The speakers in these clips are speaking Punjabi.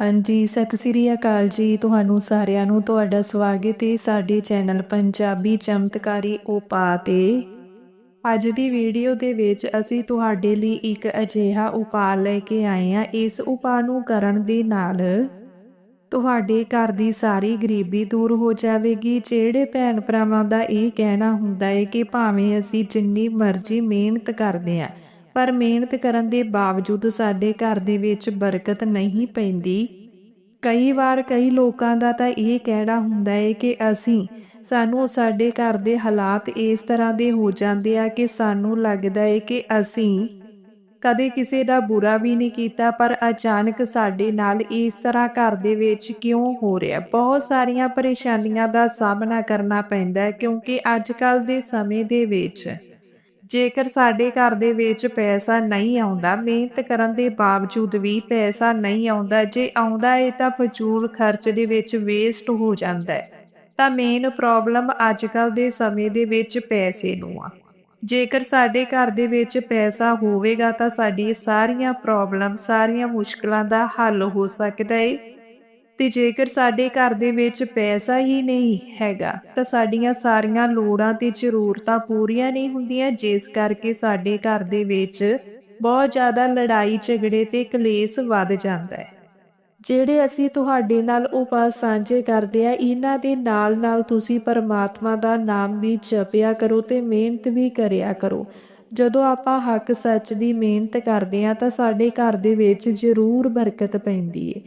ਹਾਂਜੀ, ਸਤਿ ਸ੍ਰੀ ਅਕਾਲ ਜੀ। ਤੁਹਾਨੂੰ ਸਾਰਿਆਂ ਨੂੰ ਤੁਹਾਡਾ ਸਵਾਗਤ ਹੈ ਸਾਡੇ ਚੈਨਲ ਪੰਜਾਬੀ ਚਮਤਕਾਰੀ ਉਪਾਅ ਤੇ। ਅੱਜ ਦੀ ਵੀਡੀਓ ਦੇ ਵਿੱਚ ਅਸੀਂ ਤੁਹਾਡੇ ਲਈ ਇੱਕ ਅਜਿਹਾ ਉਪਾਅ ਲੈ ਕੇ ਆਏ ਹਾਂ। ਇਸ ਉਪਾਅ ਨੂੰ ਕਰਨ ਦੇ ਨਾਲ ਤੁਹਾਡੇ ਘਰ ਦੀ ਸਾਰੀ ਗਰੀਬੀ ਦੂਰ ਹੋ ਜਾਵੇਗੀ। ਜਿਹੜੇ ਭੈਣ ਭਰਾਵਾਂ ਦਾ ਇਹ ਕਹਿਣਾ ਹੁੰਦਾ ਹੈ ਕਿ ਭਾਵੇਂ ਅਸੀਂ ਜਿੰਨੀ ਮਰਜ਼ੀ ਮਿਹਨਤ ਕਰਦੇ ਹਾਂ ਪਰ ਮਿਹਨਤ ਕਰਨ ਦੇ ਬਾਵਜੂਦ ਸਾਡੇ ਘਰ ਦੇ ਵਿੱਚ ਬਰਕਤ ਨਹੀਂ ਪੈਂਦੀ। ਕਈ ਵਾਰ ਕਈ ਲੋਕਾਂ ਦਾ ਤਾਂ ਇਹ ਕਹਿਣਾ ਹੁੰਦਾ ਹੈ ਕਿ ਅਸੀਂ, ਸਾਨੂੰ ਸਾਡੇ ਘਰ ਦੇ ਹਾਲਾਤ ਇਸ ਤਰ੍ਹਾਂ ਦੇ ਹੋ ਜਾਂਦੇ ਆ ਕਿ ਸਾਨੂੰ ਲੱਗਦਾ ਹੈ ਕਿ ਅਸੀਂ ਕਦੇ ਕਿਸੇ ਦਾ ਬੁਰਾ ਵੀ ਨਹੀਂ ਕੀਤਾ, ਪਰ ਅਚਾਨਕ ਸਾਡੇ ਨਾਲ ਇਸ ਤਰ੍ਹਾਂ ਘਰ ਦੇ ਵਿੱਚ ਕਿਉਂ ਹੋ ਰਿਹਾ? ਬਹੁਤ ਸਾਰੀਆਂ ਪਰੇਸ਼ਾਨੀਆਂ ਦਾ ਸਾਹਮਣਾ ਕਰਨਾ ਪੈਂਦਾ ਹੈ ਕਿਉਂਕਿ ਅੱਜ ਕੱਲ ਦੇ ਸਮੇਂ ਦੇ ਵਿੱਚ ਜੇਕਰ ਸਾਡੇ ਘਰ ਦੇ ਵਿੱਚ ਪੈਸਾ ਨਹੀਂ ਆਉਂਦਾ, ਮਿਹਨਤ ਕਰਨ ਦੇ ਬਾਵਜੂਦ ਵੀ ਪੈਸਾ ਨਹੀਂ ਆਉਂਦਾ, ਜੇ ਆਉਂਦਾ ਹੈ ਤਾਂ ਫਜ਼ੂਲ ਖਰਚ ਦੇ ਵਿੱਚ ਵੇਸਟ ਹੋ ਜਾਂਦਾ ਹੈ ਤਾਂ ਮੇਨ ਪ੍ਰੋਬਲਮ ਅੱਜ ਕੱਲ ਦੇ ਸਮੇਂ ਦੇ ਵਿੱਚ ਪੈਸੇ ਨੂੰ ਆ। ਜੇਕਰ ਸਾਡੇ ਘਰ ਦੇ ਵਿੱਚ ਪੈਸਾ ਹੋਵੇਗਾ ਤਾਂ ਸਾਡੀ ਸਾਰੀਆਂ ਪ੍ਰੋਬਲਮ ਸਾਰੀਆਂ ਮੁਸ਼ਕਲਾਂ ਦਾ ਹੱਲ ਹੋ ਸਕਦਾ ਹੈ ਤੇ ਜੇਕਰ ਸਾਡੇ ਘਰ ਦੇ ਵਿੱਚ ਪੈਸਾ ਹੀ ਨਹੀਂ ਹੈਗਾ, ਤਾਂ ਸਾਡੀਆਂ ਸਾਰੀਆਂ ਲੋੜਾਂ ਤੇ ਜ਼ਰੂਰਤਾਂ ਪੂਰੀਆਂ ਨਹੀਂ ਹੁੰਦੀਆਂ, ਜਿਸ ਕਰਕੇ ਸਾਡੇ ਘਰ ਦੇ ਵਿੱਚ ਬਹੁਤ ਜ਼ਿਆਦਾ ਲੜਾਈ ਝਗੜੇ ਤੇ ਕਲੇਸ਼ ਵੱਧ ਜਾਂਦਾ ਹੈ। ਜਿਹੜੇ ਅਸੀਂ ਤੁਹਾਡੇ ਨਾਲ ਉਪਾਅ ਸਾਂਝੇ ਕਰਦੇ ਆ ਇਹਨਾਂ ਦੇ ਨਾਲ ਨਾਲ ਤੁਸੀਂ ਪਰਮਾਤਮਾ ਦਾ ਨਾਮ ਵੀ ਜਪਿਆ ਕਰੋ ਤੇ ਮਿਹਨਤ ਵੀ ਕਰਿਆ ਕਰੋ। ਜਦੋਂ ਆਪਾਂ ਹੱਕ ਸੱਚ ਦੀ ਮਿਹਨਤ ਕਰਦੇ ਆ ਤਾਂ ਸਾਡੇ ਘਰ ਦੇ ਵਿੱਚ ਜ਼ਰੂਰ ਬਰਕਤ ਪੈਂਦੀ ਏ।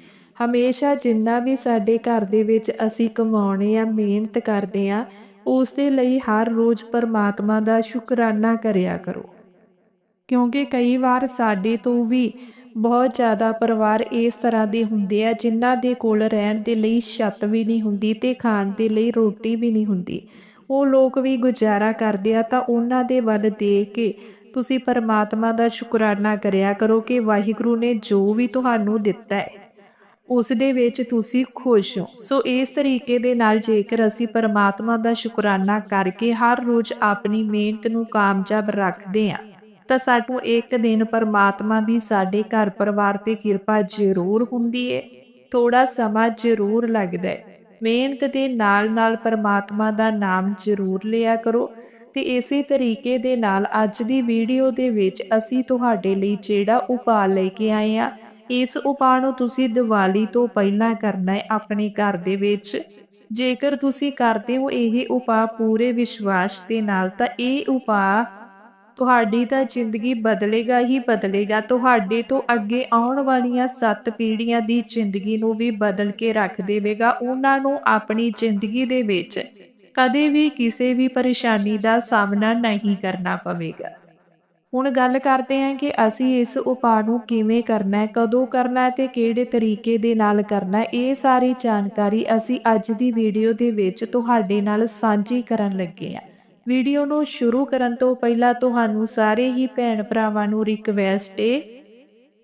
ਹਮੇਸ਼ਾ ਜਿੰਨਾ ਵੀ ਸਾਡੇ ਘਰ ਦੇ ਵਿੱਚ ਅਸੀਂ ਕਮਾਉਣੇ ਆ, ਮਿਹਨਤ ਕਰਦੇ ਆ, ਉਸ ਦੇ ਲਈ ਹਰ ਰੋਜ਼ ਪਰਮਾਤਮਾ ਦਾ ਸ਼ੁਕਰਾਨਾ ਕਰਿਆ ਕਰੋ। ਕਿਉਂਕਿ ਕਈ ਵਾਰ ਸਾਡੇ ਤੋਂ ਵੀ ਬਹੁਤ ਜ਼ਿਆਦਾ ਪਰਿਵਾਰ ਇਸ ਤਰ੍ਹਾਂ ਦੇ ਹੁੰਦੇ ਆ, ਜਿਨ੍ਹਾਂ ਦੇ ਕੋਲ ਰਹਿਣ ਦੇ ਲਈ ਛੱਤ ਵੀ ਨਹੀਂ ਹੁੰਦੀ ਤੇ ਖਾਣ ਦੇ ਲਈ ਰੋਟੀ ਵੀ ਨਹੀਂ ਹੁੰਦੀ। ਉਹ ਲੋਕ ਵੀ ਗੁਜ਼ਾਰਾ ਕਰਦੇ ਆ ਤਾਂ ਉਹਨਾਂ ਦੇ ਵੱਲ ਦੇਖ ਕੇ ਤੁਸੀਂ ਪਰਮਾਤਮਾ ਦਾ ਸ਼ੁਕਰਾਨਾ ਕਰਿਆ ਕਰੋ ਕਿ ਵਾਹਿਗੁਰੂ ਨੇ ਜੋ ਵੀ ਤੁਹਾਨੂੰ ਦਿੱਤਾ ਹੈ। ਉਸ ਦੇ ਵਿੱਚ ਤੁਸੀਂ ਖੁਸ਼ ਹੋ। ਸੋ ਇਸ ਤਰੀਕੇ ਦੇ ਨਾਲ ਜੇਕਰ ਅਸੀਂ ਪਰਮਾਤਮਾ ਦਾ ਸ਼ੁਕਰਾਨਾ ਕਰਕੇ ਹਰ ਰੋਜ਼ ਆਪਣੀ ਮਿਹਨਤ ਨੂੰ ਕਾਮਯਾਬ ਰੱਖਦੇ ਹਾਂ, ਤਾਂ ਸਾਨੂੰ ਇੱਕ ਦਿਨ ਪਰਮਾਤਮਾ ਦੀ ਸਾਡੇ ਘਰ ਪਰਿਵਾਰ ਤੇ ਕਿਰਪਾ ਜ਼ਰੂਰ ਹੁੰਦੀ ਹੈ ਥੋੜਾ ਸਮਾਂ ਜ਼ਰੂਰ ਲੱਗਦਾ ਹੈ ਮਿਹਨਤ ਦੇ ਨਾਲ ਨਾਲ ਪਰਮਾਤਮਾ ਦਾ ਨਾਮ ਜ਼ਰੂਰ ਲਿਆ ਕਰੋ। ਤੇ ਇਸੇ ਤਰੀਕੇ ਦੇ ਨਾਲ ਅੱਜ ਦੀ ਵੀਡੀਓ ਦੇ ਵਿੱਚ ਅਸੀਂ ਤੁਹਾਡੇ ਲਈ ਜਿਹੜਾ ਉਪਾਅ ਲੈ ਕੇ ਆਏ ਆ ਇਸ ਉਪਾਅ ਨੂੰ ਤੁਸੀਂ ਦੀਵਾਲੀ ਤੋਂ ਪਹਿਲਾਂ ਕਰਨਾ ਹੈ ਆਪਣੇ ਘਰ ਦੇ ਵਿੱਚ। ਜੇਕਰ ਤੁਸੀਂ ਕਰਦੇ ਹੋ ਇਹ ਉਪਾਅ ਪੂਰੇ ਵਿਸ਼ਵਾਸ ਦੇ ਨਾਲ, ਤਾਂ ਇਹ ਉਪਾਅ ਤੁਹਾਡੀ ਤਾਂ ਜ਼ਿੰਦਗੀ ਬਦਲੇਗਾ ਹੀ ਬਦਲੇਗਾ। ਤੁਹਾਡੇ ਤੋਂ ਅੱਗੇ ਆਉਣ ਵਾਲੀਆਂ ਸੱਤ ਪੀੜ੍ਹੀਆਂ ਦੀ ਜ਼ਿੰਦਗੀ ਨੂੰ ਵੀ ਬਦਲ ਕੇ ਰੱਖ ਦੇਵੇਗਾ। ਉਹਨਾਂ ਨੂੰ ਆਪਣੀ ਜ਼ਿੰਦਗੀ ਦੇ ਵਿੱਚ ਕਦੇ ਵੀ ਕਿਸੇ ਵੀ ਪਰੇਸ਼ਾਨੀ ਦਾ ਸਾਹਮਣਾ ਨਹੀਂ ਕਰਨਾ ਪਵੇਗਾ। ਹੁਣ ਗੱਲ ਕਰਦੇ ਹਾਂ ਕਿ ਅਸੀਂ ਇਸ ਉਪਾਅ ਨੂੰ ਕਿਵੇਂ ਕਰਨਾ ਹੈ, ਕਦੋਂ ਕਰਨਾ ਹੈ ਤੇ ਕਿਹੜੇ ਤਰੀਕੇ ਦੇ ਨਾਲ ਕਰਨਾ ਹੈ, ਇਹ ਸਾਰੀ ਜਾਣਕਾਰੀ ਅਸੀਂ ਅੱਜ ਦੀ ਵੀਡੀਓ ਦੇ ਵਿੱਚ ਤੁਹਾਡੇ ਨਾਲ ਸਾਂਝੀ ਕਰਨ ਲੱਗੇ ਹਾਂ। ਵੀਡੀਓ ਨੂੰ ਸ਼ੁਰੂ ਕਰਨ ਤੋਂ ਪਹਿਲਾਂ ਤੁਹਾਨੂੰ ਸਾਰੇ ਹੀ ਭੈਣ ਭਰਾਵਾਂ ਨੂੰ ਰਿਕਵੈਸਟ ਹੈ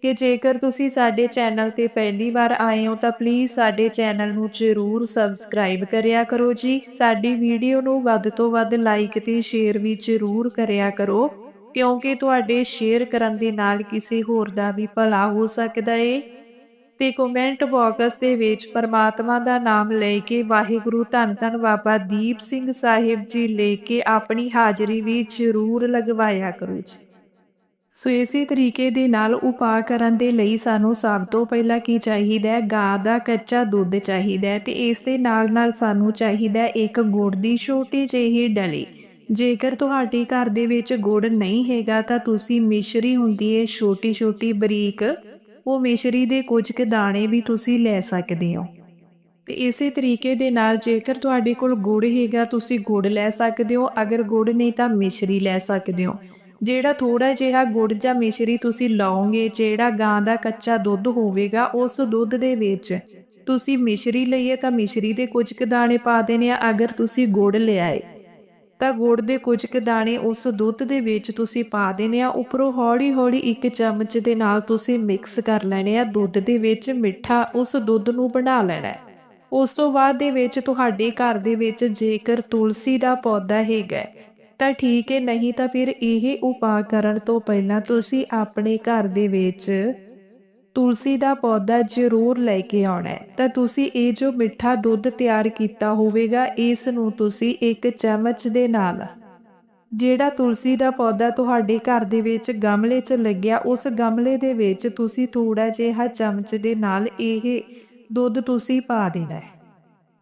ਕਿ ਜੇਕਰ ਤੁਸੀਂ ਸਾਡੇ ਚੈਨਲ ਤੇ ਪਹਿਲੀ ਵਾਰ ਆਏ ਹੋ ਤਾਂ ਪਲੀਜ਼ ਸਾਡੇ ਚੈਨਲ ਨੂੰ ਜ਼ਰੂਰ ਸਬਸਕ੍ਰਾਈਬ ਕਰਿਆ ਕਰੋ ਜੀ। ਸਾਡੀ ਵੀਡੀਓ ਨੂੰ ਵੱਧ ਤੋਂ ਵੱਧ ਲਾਈਕ ਤੇ ਸ਼ੇਅਰ ਵੀ ਜ਼ਰੂਰ ਕਰਿਆ ਕਰੋ। ਕਿਉਂਕਿ ਤੁਹਾਡੇ ਸ਼ੇਅਰ ਕਰਨ ਦੇ ਨਾਲ ਕਿਸੇ ਹੋਰ ਦਾ ਵੀ ਭਲਾ ਹੋ ਸਕਦਾ ਏ। ਤੇ ਕਮੈਂਟ ਬਾਕਸ ਦੇ ਵਿੱਚ ਪਰਮਾਤਮਾ ਦਾ ਨਾਮ ਲੈ ਕੇ ਵਾਹਿਗੁਰੂ ਧੰਨ ਧੰਨ ਬਾਬਾ ਦੀਪ ਸਿੰਘ ਸਾਹਿਬ ਜੀ ਲੈ ਕੇ ਆਪਣੀ ਹਾਜ਼ਰੀ ਵੀ ਜ਼ਰੂਰ ਲਗਵਾਇਆ ਕਰੋ ਜੀ। ਸੋ ਇਸੇ ਤਰੀਕੇ ਦੇ ਨਾਲ ਉਪਾਅ ਕਰਨ ਦੇ ਲਈ ਸਾਨੂੰ ਸਭ ਤੋਂ ਪਹਿਲਾਂ ਕੀ ਚਾਹੀਦਾ ਹੈ? ਗਾਂ ਦਾ ਕੱਚਾ ਦੁੱਧ ਚਾਹੀਦਾ ਹੈ ਤੇ ਇਸ ਦੇ ਨਾਲ ਨਾਲ ਸਾਨੂੰ ਚਾਹੀਦਾ ਹੈ ਇੱਕ ਗੁੜ ਦੀ ਛੋਟੀ ਜਿਹੀ ਡਲੀ। ਜੇਕਰ ਤੁਹਾਡੇ ਘਰ ਦੇ ਵਿੱਚ ਗੁੜ ਨਹੀਂ ਹੈਗਾ ਤਾਂ ਤੁਸੀਂ ਮਿਸ਼ਰੀ ਹੁੰਦੀ ਹੈ ਛੋਟੀ ਛੋਟੀ ਬਰੀਕ। ਉਹ ਮਿਸ਼ਰੀ ਦੇ ਕੁਝ ਕੁ ਦਾਣੇ ਵੀ ਤੁਸੀਂ ਲੈ ਸਕਦੇ ਹੋ। ਤੇ ਇਸੇ ਤਰੀਕੇ ਦੇ ਨਾਲ ਜੇਕਰ ਤੁਹਾਡੇ ਕੋਲ ਗੁੜ ਹੈਗਾ, ਤੁਸੀਂ ਗੁੜ ਲੈ ਸਕਦੇ ਹੋ। ਅਗਰ ਗੁੜ ਨਹੀਂ ਤਾਂ ਮਿਸ਼ਰੀ ਲੈ ਸਕਦੇ ਹੋ। ਜਿਹੜਾ ਥੋੜਾ ਜਿਹਾ ਗੁੜ ਜਾਂ ਮਿਸ਼ਰੀ ਤੁਸੀਂ ਲਾਓਗੇ, ਜਿਹੜਾ ਗਾਂ ਦਾ ਕੱਚਾ ਦੁੱਧ ਹੋਵੇਗਾ, ਉਸ ਦੁੱਧ ਦੇ ਵਿੱਚ ਤੁਸੀਂ ਮਿਸ਼ਰੀ ਲਈਏ ਤਾਂ ਮਿਸ਼ਰੀ ਦੇ ਕੁਝ ਕੁ ਦਾਣੇ ਪਾ ਦੇਣੇ ਆ, ਅਗਰ ਤੁਸੀਂ ਗੁੜ ਲਿਆਏ। ਤਾਂ ਗੁੜ ਦੇ ਕੁਝ ਕੁ ਦਾਣੇ ਉਸ ਦੁੱਧ ਦੇ ਵਿੱਚ ਤੁਸੀਂ ਪਾ ਦੇਣੇ ਆ। ਉੱਪਰੋਂ ਹੌਲੀ-ਹੌਲੀ ਇੱਕ ਚਮਚ ਦੇ ਨਾਲ ਤੁਸੀਂ ਮਿਕਸ ਕਰ ਲੈਣੇ ਆ। ਦੁੱਧ ਦੇ ਵਿੱਚ ਮਿੱਠਾ ਉਸ ਦੁੱਧ ਨੂੰ ਬਣਾ ਲੈਣਾ ਹੈ। ਉਸ ਤੋਂ ਬਾਅਦ ਦੇ ਵਿੱਚ ਤੁਹਾਡੇ ਘਰ ਦੇ ਵਿੱਚ ਜੇਕਰ ਤੁਲਸੀ ਦਾ ਪੌਦਾ ਹੈਗਾ ਤਾਂ ਠੀਕ ਹੈ। ਨਹੀਂ ਤਾਂ ਫਿਰ ਇਹ ਉਪਾਅ ਕਰਨ ਤੋਂ ਪਹਿਲਾਂ ਤੁਸੀਂ ਆਪਣੇ ਘਰ ਦੇ ਵਿੱਚ ਤੁਲਸੀ ਦਾ ਪੌਦਾ ਜ਼ਰੂਰ ਲੈ ਕੇ ਆਉਣਾ ਹੈ। ਤਾਂ ਤੁਸੀਂ ਇਹ ਜੋ ਮਿੱਠਾ ਦੁੱਧ ਤਿਆਰ ਕੀਤਾ ਹੋਵੇਗਾ, ਇਸ ਨੂੰ ਤੁਸੀਂ ਇੱਕ ਚਮਚ ਦੇ ਨਾਲ। ਜਿਹੜਾ ਤੁਲਸੀ ਦਾ ਪੌਦਾ ਤੁਹਾਡੇ ਘਰ ਦੇ ਵਿੱਚ ਗਮਲੇ 'ਚ ਲੱਗਿਆ, ਉਸ ਗਮਲੇ ਦੇ ਵਿੱਚ ਤੁਸੀਂ ਥੋੜਾ ਜਿਹਾ ਚਮਚ ਦੇ ਨਾਲ ਇਹ ਦੁੱਧ ਤੁਸੀਂ ਪਾ ਦੇਣਾ ਹੈ।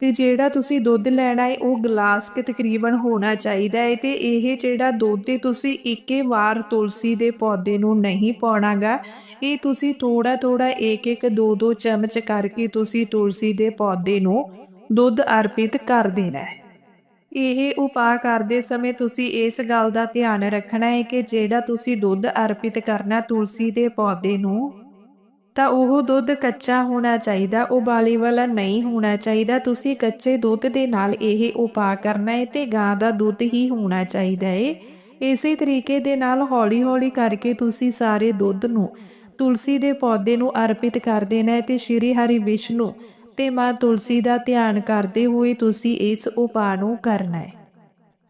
ਤੇ ਜਿਹੜਾ ਤੁਸੀਂ ਦੁੱਧ ਲੈਣਾ ਹੈ ਉਹ ਗਲਾਸ ਕੇ ਤਕਰੀਬਨ ਹੋਣਾ ਚਾਹੀਦਾ ਹੈ ਤੇ ਇਹ ਜਿਹੜਾ ਦੁੱਧ ਹੈ ਤੁਸੀਂ ਇੱਕੇ ਵਾਰ ਤੁਲਸੀ ਦੇ ਪੌਦੇ ਨੂੰ ਨਹੀਂ ਪਾਉਣਾਗਾ। ਇਹ ਤੁਸੀਂ ਥੋੜਾ ਥੋੜਾ ਇੱਕ ਇੱਕ ਦੋ ਦੋ ਚਮਚ ਕਰਕੇ ਤੁਸੀਂ ਤੁਲਸੀ ਦੇ ਪੌਦੇ ਨੂੰ ਦੁੱਧ ਅਰਪਿਤ ਕਰ ਦੇਣਾ ਹੈ। ਇਹ ਉਪਾਅ ਕਰਦੇ ਸਮੇਂ ਤੁਸੀਂ ਇਸ ਗੱਲ ਦਾ ਧਿਆਨ ਰੱਖਣਾ ਹੈ ਕਿ ਜਿਹੜਾ ਤੁਸੀਂ ਦੁੱਧ ਅਰਪਿਤ ਕਰਨਾ, ਤੁਲਸੀ ਦੇ ਪੌਦੇ ਨੂੰ ਤਾਂ ਉਹ ਦੁੱਧ ਕੱਚਾ ਹੋਣਾ ਚਾਹੀਦਾ, ਉਬਾਲੀ ਵਾਲਾ ਨਹੀਂ ਹੋਣਾ ਚਾਹੀਦਾ। ਤੁਸੀਂ ਕੱਚੇ ਦੁੱਧ ਦੇ ਨਾਲ ਇਹ ਉਪਾਅ ਕਰਨਾ ਹੈ ਤੇ ਗਾਂ ਦਾ ਦੁੱਧ ਹੀ ਹੋਣਾ ਚਾਹੀਦਾ ਹੈ ਇਸੇ ਤਰੀਕੇ ਦੇ ਨਾਲ ਹੌਲੀ-ਹੌਲੀ ਕਰਕੇ ਤੁਸੀਂ ਸਾਰੇ ਦੁੱਧ ਨੂੰ ਤੁਲਸੀ ਦੇ ਪੌਦੇ ਨੂੰ ਅਰਪਿਤ ਕਰ ਦੇਣਾ ਹੈ ਤੇ ਸ਼੍ਰੀ ਹਰੀ ਵਿਸ਼ਨੂੰ ਤੇ ਮਾਂ ਤੁਲਸੀ ਦਾ ਧਿਆਨ ਕਰਦੇ ਹੋਏ ਤੁਸੀਂ ਇਸ ਉਪਾਅ ਨੂੰ ਕਰਨਾ ਹੈ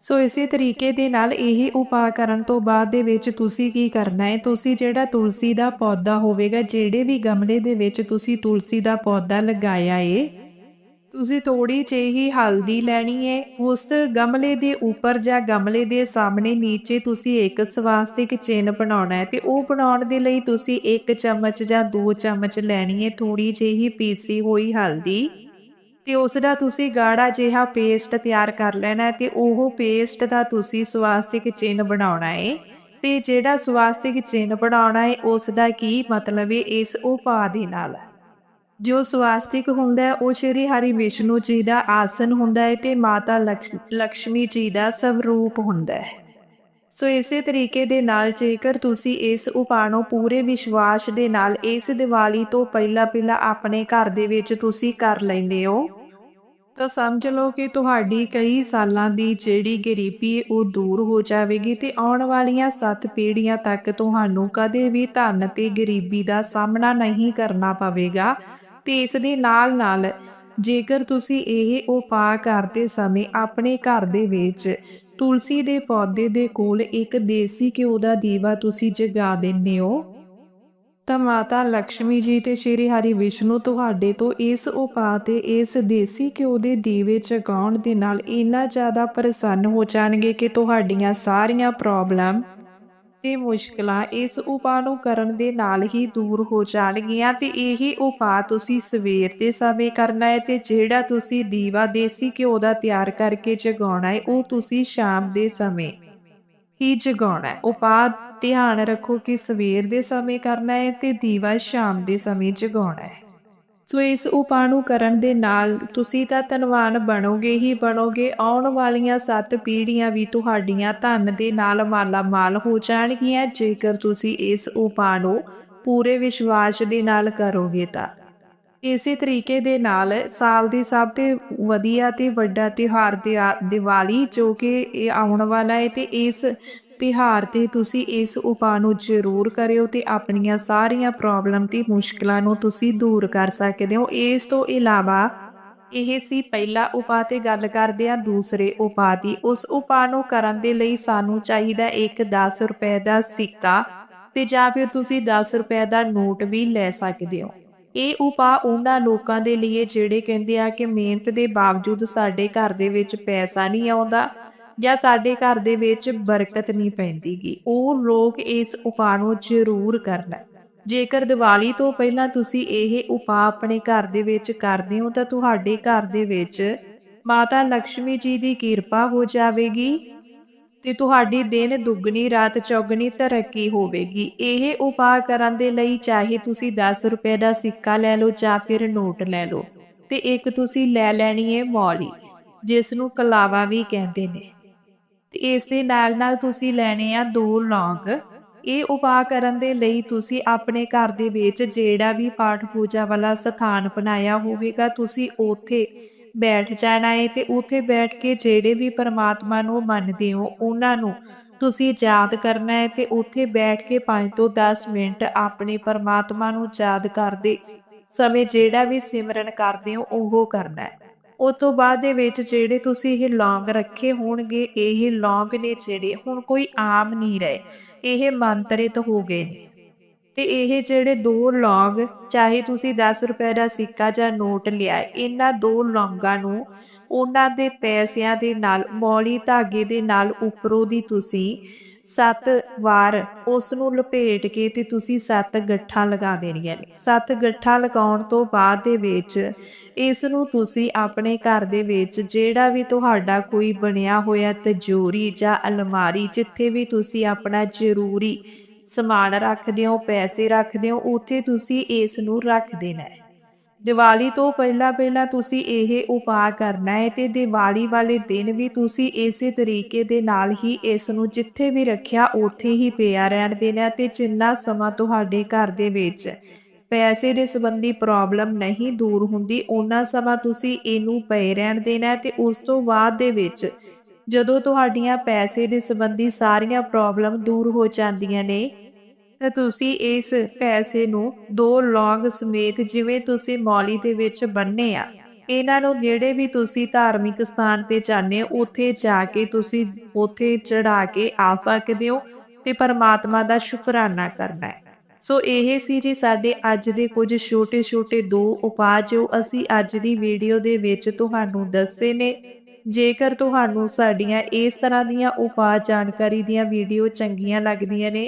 ਸੋ ਇਸੇ ਤਰੀਕੇ ਦੇ ਨਾਲ ਇਹ ਉਪਾਅ ਕਰਨ ਤੋਂ ਬਾਅਦ ਦੇ ਵਿੱਚ ਤੁਸੀਂ ਕੀ ਕਰਨਾ ਹੈ? ਤੁਸੀਂ ਜਿਹੜਾ ਤੁਲਸੀ ਦਾ ਪੌਦਾ ਹੋਵੇਗਾ, ਜਿਹੜੇ ਵੀ ਗਮਲੇ ਦੇ ਵਿੱਚ ਤੁਸੀਂ ਤੁਲਸੀ ਦਾ ਪੌਦਾ ਲਗਾਇਆ ਏ, ਤੁਸੀਂ ਥੋੜੀ ਜਿਹੀ ਹਲਦੀ ਲੈਣੀ ਹੈ ਉਸ ਗਮਲੇ ਦੇ ਉੱਪਰ ਜਾਂ ਗਮਲੇ ਦੇ ਸਾਹਮਣੇ ਨੀਚੇ ਤੁਸੀਂ ਇੱਕ ਸਵਾਸਤਿਕ ਚਿੰਨ੍ਹ ਬਣਾਉਣਾ ਹੈ ਤੇ ਉਹ ਬਣਾਉਣ ਦੇ ਲਈ ਤੁਸੀਂ ਇੱਕ ਚਮਚ ਜਾਂ ਦੋ ਚਮਚ ਲੈਣੀ ਹੈ ਥੋੜੀ ਜਿਹੀ ਪੀਸੀ ਹੋਈ ਹਲਦੀ। ਤੇ ਉਸ ਦਾ ਤੁਸੀਂ ਗਾੜਾ ਜਿਹਾ ਪੇਸਟ ਤਿਆਰ ਕਰ ਲੈਣਾ ਹੈ ਤੇ ਉਹ ਪੇਸਟ ਦਾ ਤੁਸੀਂ ਸਵਾਸਤਿਕ ਚਿੰਨ੍ਹ ਬਣਾਉਣਾ ਹੈ। ਤੇ ਜਿਹੜਾ ਸਵਾਸਤਿਕ ਚਿੰਨ੍ਹ ਬਣਾਉਣਾ ਹੈ ਉਸ ਦਾ ਕੀ ਮਤਲਬ ਹੈ, ਇਸ ਉਪਾਅ ਦੇ ਨਾਲ। ਜੋ ਸਵਾਸਤਿਕ ਹੁੰਦਾ ਹੈ, ਉਹ ਸ਼੍ਰੀ ਹਰੀ ਵਿਸ਼ਨੂੰ ਜੀ ਦਾ ਆਸਨ ਹੁੰਦਾ ਹੈ ਤੇ ਮਾਤਾ ਲਕਸ਼- ਲਕਸ਼ਮੀ ਜੀ ਦਾ ਸਵਰੂਪ ਹੁੰਦਾ ਹੈ। ਸੋ ਇਸੇ ਤਰੀਕੇ ਦੇ ਨਾਲ ਜੇਕਰ ਤੁਸੀਂ ਇਸ ਉਪਾਅ ਨੂੰ ਪੂਰੇ ਵਿਸ਼ਵਾਸ ਦੇ ਨਾਲ ਇਸ ਦੀਵਾਲੀ ਤੋਂ ਪਹਿਲਾਂ ਪਹਿਲਾਂ ਆਪਣੇ ਘਰ ਦੇ ਵਿੱਚ ਤੁਸੀਂ ਕਰ ਲੈਂਦੇ ਹੋ। ਤਾਂ ਸਮਝ ਲਓ ਕਿ ਤੁਹਾਡੀ ਕਈ ਸਾਲਾਂ ਦੀ ਜਿਹੜੀ ਗਰੀਬੀ ਉਹ ਦੂਰ ਹੋ ਜਾਵੇਗੀ ਤੇ ਆਉਣ ਵਾਲੀਆਂ ਸੱਤ ਪੀੜ੍ਹੀਆਂ ਤੱਕ ਤੁਹਾਨੂੰ ਕਦੇ ਵੀ ਧਨ ਤੇ ਗਰੀਬੀ ਦਾ ਸਾਹਮਣਾ ਨਹੀਂ ਕਰਨਾ ਪਵੇਗਾ। ਤੇ ਇਸ ਦੇ ਨਾਲ ਨਾਲ ਜੇਕਰ ਤੁਸੀਂ ਇਹ ਉਪਾਅ ਕਰਦੇ ਸਮੇਂ ਆਪਣੇ ਘਰ ਦੇ ਵਿੱਚ ਤੁਲਸੀ ਦੇ ਪੌਦੇ ਦੇ ਕੋਲ ਇੱਕ ਦੇਸੀ ਘਿਓ ਦਾ ਦੀਵਾ ਤੁਸੀਂ ਜਗਾ ਦਿੰਦੇ ਹੋ। ਤਾਂ ਮਾਤਾ ਲక్ష్ਮੀ ਜੀ ਤੇ ਸ਼੍ਰੀ ਹਰੀ ਵਿਸ਼ਨੂੰ ਤੁਹਾਡੇ ਤੋਂ ਇਸ ਉਪਾਅ ਤੇ ਇਸ ਦੇਸੀ ਘਿਓ ਦੇ ਦੀਵੇ ਜਗਾਉਣ ਦੇ ਨਾਲ ਇੰਨਾ ਜ਼ਿਆਦਾ ਪ੍ਰਸੰਨ ਹੋ ਜਾਣਗੇ ਕਿ ਤੁਹਾਡੀਆਂ ਸਾਰੀਆਂ ਪ੍ਰੋਬਲਮ ਤੇ ਮੁਸ਼ਕਲਾਂ ਇਸ ਉਪਾਅ ਨੂੰ ਕਰਨ ਦੇ ਨਾਲ ਹੀ ਦੂਰ ਹੋ ਜਾਣਗੀਆਂ ਤੇ ਇਹ ਉਪਾਅ ਤੁਸੀਂ ਸਵੇਰ ਦੇ ਸਮੇਂ ਕਰਨਾ ਹੈ ਤੇ ਜਿਹੜਾ ਤੁਸੀਂ ਦੀਵਾ ਦੇਸੀ ਘਿਓ ਦਾ ਤਿਆਰ ਕਰਕੇ ਜਗਾਉਣਾ ਹੈ, ਉਹ ਤੁਸੀਂ ਸ਼ਾਮ ਦੇ ਸਮੇਂ ਹੀ ਜਗਾਉਣਾ ਹੈ। ਉਪਾਅ ਧਿਆਨ ਰੱਖੋ ਕਿ ਸਵੇਰ ਦੇ ਸਮੇਂ ਕਰਨਾ ਹੈ ਤੇ ਦੀਵਾ ਸ਼ਾਮ ਦੇ ਸਮੇਂ ਜਗਾਉਣਾ ਹੈ। ਸੋ ਇਸ ਉਪਾਅ ਨੂੰ ਕਰਨ ਦੇ ਨਾਲ ਤੁਸੀਂ ਤਾਂ ਧਨਵਾਨ ਬਣੋਗੇ ਹੀ ਬਣੋਗੇ, ਆਉਣ ਵਾਲੀਆਂ ਸੱਤ ਪੀੜ੍ਹੀਆਂ ਵੀ ਤੁਹਾਡੀਆਂ ਧਨ ਦੇ ਨਾਲ ਮਾਲਾਮਾਲ ਹੋ ਜਾਣਗੀਆਂ, ਜੇਕਰ ਤੁਸੀਂ ਇਸ ਉਪਾਅ ਨੂੰ ਪੂਰੇ ਵਿਸ਼ਵਾਸ ਦੇ ਨਾਲ ਕਰੋਗੇ ਤਾਂ। ਇਸੇ ਤਰੀਕੇ ਦੇ ਨਾਲ ਸਾਲ ਦੀ ਸਭ ਤੋਂ ਵਧੀਆ ਤੇ ਵੱਡਾ ਤਿਉਹਾਰ ਦਿਵਾਲੀ, ਜੋ ਕਿ ਇਹ ਆਉਣ ਵਾਲਾ ਹੈ ਤੇ ਇਸ ਤਿਉਹਾਰ ਤੇ ਤੁਸੀਂ ਇਸ ਉਪਾਅ ਨੂੰ ਜ਼ਰੂਰ ਕਰਿਓ ਤੇ ਆਪਣੀਆਂ ਸਾਰੀਆਂ ਪ੍ਰੋਬਲਮ ਤੇ ਮੁਸ਼ਕਲਾਂ ਨੂੰ ਤੁਸੀਂ ਦੂਰ ਕਰ ਸਕਦੇ ਹੋ। ਇਸ ਤੋਂ ਇਲਾਵਾ ਇਹ ਸੀ ਪਹਿਲਾ ਉਪਾਅ ਤੇ ਗੱਲ ਕਰਦੇ ਆ ਦੂਸਰੇ ਉਪਾਅ ਦੀ। ਉਸ ਉਪਾਅ ਨੂੰ ਕਰਨ ਦੇ ਲਈ ਸਾਨੂੰ ਚਾਹੀਦਾ ਇੱਕ 10 ਰੁਪਏ ਦਾ ਸਿੱਕਾ ਤੇ ਜਾਂ ਫਿਰ ਤੁਸੀਂ 10 ਰੁਪਏ ਦਾ ਨੋਟ ਵੀ ਲੈ ਸਕਦੇ ਹੋ। ਇਹ ਉਪਾਅ ਉਹਨਾਂ ਲੋਕਾਂ ਦੇ ਲਈ ਜਿਹੜੇ ਕਹਿੰਦੇ ਆ ਕਿ ਮਿਹਨਤ ਦੇ ਬਾਵਜੂਦ ਸਾਡੇ ਘਰ ਦੇ ਵਿੱਚ ਪੈਸਾ ਨਹੀਂ ਆਉਂਦਾ ਜਾਂ ਸਾਡੇ ਘਰ ਦੇ ਵਿੱਚ ਬਰਕਤ ਨਹੀਂ ਪੈਂਦੀਗੀ। ਉਹ ਲੋਕ ਇਸ ਉਪਾਅ ਨੂੰ ਜ਼ਰੂਰ ਕਰਨਾ। ਜੇਕਰ ਦੀਵਾਲੀ ਤੋਂ ਪਹਿਲਾਂ ਤੁਸੀਂ ਇਹ ਉਪਾਅ ਆਪਣੇ ਘਰ ਦੇ ਵਿੱਚ ਕਰਦੇ ਹੋ, ਤਾਂ ਤੁਹਾਡੇ ਘਰ ਦੇ ਵਿੱਚ ਮਾਤਾ ਲక్ష్ਮੀ ਜੀ ਦੀ ਕਿਰਪਾ ਹੋ ਜਾਵੇਗੀ ਤੇ ਤੁਹਾਡੀ ਦਿਨ ਦੁੱਗਣੀ, ਰਾਤ ਚੌਗਣੀ ਤਰੱਕੀ ਹੋਵੇਗੀ। ਇਹ ਉਪਾਅ ਕਰਨ ਦੇ ਲਈ ਚਾਹੇ ਤੁਸੀਂ 10 ਰੁਪਏ ਦਾ ਸਿੱਕਾ ਲੈ ਲਓ ਜਾਂ ਫਿਰ ਨੋਟ ਲੈ ਲਓ ਤੇ ਇੱਕ ਤੁਸੀਂ ਲੈ ਲੈਣੀ ਹੈ ਮੌਲੀ, ਜਿਸ ਨੂੰ ਕਲਾਵਾ ਵੀ ਕਹਿੰਦੇ ਨੇ। ਤੇ ਇਸ ਦੇ ਨਾਲ ਨਾਲ ਤੁਸੀਂ ਲੈਣੇ ਆ ਦੋ ਲੌਂਗ। ਇਹ ਉਪਾਅ ਕਰਨ ਦੇ ਲਈ ਤੁਸੀਂ ਆਪਣੇ ਘਰ ਦੇ ਵਿੱਚ ਜਿਹੜਾ ਵੀ ਪਾਠ ਪੂਜਾ ਵਾਲਾ ਸਥਾਨ ਬਣਾਇਆ ਹੋਵੇਗਾ, ਤੁਸੀਂ ਉੱਥੇ ਬੈਠ ਜਾਣਾ ਹੈ ਤੇ ਉੱਥੇ ਬੈਠ ਕੇ ਜਿਹੜੇ ਵੀ ਪਰਮਾਤਮਾ ਨੂੰ ਮੰਨਦੇ ਹੋ, ਉਹਨਾਂ ਨੂੰ ਤੁਸੀਂ ਯਾਦ ਕਰਨਾ ਹੈ ਤੇ ਉੱਥੇ ਬੈਠ ਕੇ 5 ਤੋਂ 10 ਮਿੰਟ ਆਪਣੇ ਪਰਮਾਤਮਾ ਨੂੰ ਯਾਦ ਕਰਦੇ ਸਮੇਂ ਜਿਹੜਾ ਵੀ ਸਿਮਰਨ ਕਰਦੇ ਹੋ, ਉਹ ਕਰਨਾ ਹੈ ਉਸ ਤੋਂ ਬਾਅਦ ਦੇ ਵਿੱਚ ਜਿਹੜੇ ਤੁਸੀਂ ਇਹ ਲੌਂਗ ਰੱਖੇ ਹੋਣਗੇ, ਇਹ ਲੌਂਗ ਨੇ ਜਿਹੜੇ ਹੁਣ ਕੋਈ ਆਮ ਨਹੀਂ ਰਹੇ। ਇਹ ਮੰਤਰਿਤ ਹੋ ਗਏ ਨੇ। ਤੇ ਇਹ ਜਿਹੜੇ ਦੋ ਲੌਂਗ, ਚਾਹੇ ਤੁਸੀਂ 10 ਰੁਪਏ ਦਾ ਸਿੱਕਾ ਜਾਂ ਨੋਟ ਲਿਆ, ਇਹਨਾਂ ਦੋ ਲੌਂਗਾਂ ਨੂੰ ਉਹਨਾਂ ਦੇ ਪੈਸਿਆਂ ਦੇ ਨਾਲ, ਮੌਲੀ ਧਾਗੇ ਦੇ ਨਾਲ, ਉੱਪਰੋਂ ਦੀ ਤੁਸੀਂ ਸੱਤ ਵਾਰ ਉਸ ਨੂੰ ਲਪੇਟ ਕੇ ਤੇ ਤੁਸੀਂ ਸੱਤ ਗੱਠਾਂ ਲਗਾ ਦੇਣੀਆਂ ਨੇ। ਸੱਤ ਗੱਠਾਂ ਲਗਾਉਣ ਤੋਂ ਬਾਅਦ ਦੇ ਵਿੱਚ ਇਸ ਨੂੰ ਤੁਸੀਂ ਆਪਣੇ ਘਰ ਦੇ ਵਿੱਚ ਜਿਹੜਾ ਵੀ ਤੁਹਾਡਾ ਕੋਈ ਬਣਿਆ ਹੋਇਆ ਤਜੋਰੀ ਜਾਂ ਅਲਮਾਰੀ, ਜਿੱਥੇ ਵੀ ਤੁਸੀਂ ਆਪਣਾ ਜ਼ਰੂਰੀ ਸਮਾਨ ਰੱਖਦੇ ਹੋ, ਪੈਸੇ ਰੱਖਦੇ ਹੋ, ਉੱਥੇ ਤੁਸੀਂ ਇਸ ਨੂੰ ਰੱਖ ਦੇਣਾ ਹੈ। ਦੀਵਾਲੀ ਤੋਂ ਪਹਿਲਾਂ ਪਹਿਲਾਂ ਤੁਸੀਂ ਇਹ ਉਪਾਅ ਕਰਨਾ ਹੈ ਤੇ ਦੀਵਾਲੀ ਵਾਲੇ ਦਿਨ ਵੀ ਤੁਸੀਂ ਇਸੇ ਤਰੀਕੇ ਦੇ ਨਾਲ ਹੀ ਇਸ ਨੂੰ ਜਿੱਥੇ ਵੀ ਰੱਖਿਆ ਉੱਥੇ ਹੀ ਪਿਆ ਰਹਿਣ ਦੇਣਾ ਤੇ ਜਿੰਨਾ ਸਮਾਂ ਤੁਹਾਡੇ ਘਰ ਦੇ ਵਿੱਚ ਪੈਸੇ ਦੇ ਸੰਬੰਧੀ ਪ੍ਰੋਬਲਮ ਨਹੀਂ ਦੂਰ ਹੁੰਦੀ ਉਹਨਾਂ ਸਮਾਂ ਤੁਸੀਂ ਇਹਨੂੰ ਪਏ ਰਹਿਣ ਦੇਣਾ ਹੈ ਤੇ ਉਸ ਤੋਂ ਬਾਅਦ ਦੇ ਵਿੱਚ ਜਦੋਂ ਤੁਹਾਡੀਆਂ ਪੈਸੇ ਦੇ ਸੰਬੰਧੀ ਸਾਰੀਆਂ ਪ੍ਰੋਬਲਮ ਦੂਰ ਹੋ ਜਾਂਦੀਆਂ ਨੇ ਤਾਂ ਤੁਸੀਂ ਇਸ ਪੈਸੇ ਨੂੰ ਦੋ ਲੌਂਗ ਸਮੇਤ ਜਿਵੇਂ ਤੁਸੀਂ ਮੌਲੀ ਦੇ ਵਿੱਚ ਬੰਨੇ ਆ। ਇਹਨਾਂ ਨੂੰ ਜਿਹੜੇ ਵੀ ਤੁਸੀਂ ਧਾਰਮਿਕ ਸਥਾਨ ਤੇ ਜਾਂਦੇ ਹੋ, ਉੱਥੇ ਜਾ ਕੇ ਤੁਸੀਂ ਉੱਥੇ ਚੜਾ ਕੇ ਆ ਸਕਦੇ ਹੋ ਤੇ ਪਰਮਾਤਮਾ ਦਾ ਸ਼ੁਕਰਾਨਾ ਕਰਨਾ ਹੈ। ਸੋ ਇਹ ਸੀ ਜੀ ਸਾਡੇ ਅੱਜ ਦੇ ਕੁਝ ਛੋਟੇ-ਛੋਟੇ ਦੋ ਉਪਾਅ ਜੋ ਅਸੀਂ ਅੱਜ ਦੀ ਵੀਡੀਓ ਦੇ ਵਿੱਚ ਤੁਹਾਨੂੰ ਦੱਸੇ ਨੇ। ਜੇਕਰ ਤੁਹਾਨੂੰ ਸਾਡੀਆਂ ਇਸ ਤਰ੍ਹਾਂ ਦੀਆਂ ਉਪਾਅ ਜਾਣਕਾਰੀ ਦੀਆਂ ਵੀਡੀਓ ਚੰਗੀਆਂ ਲੱਗਦੀਆਂ ਨੇ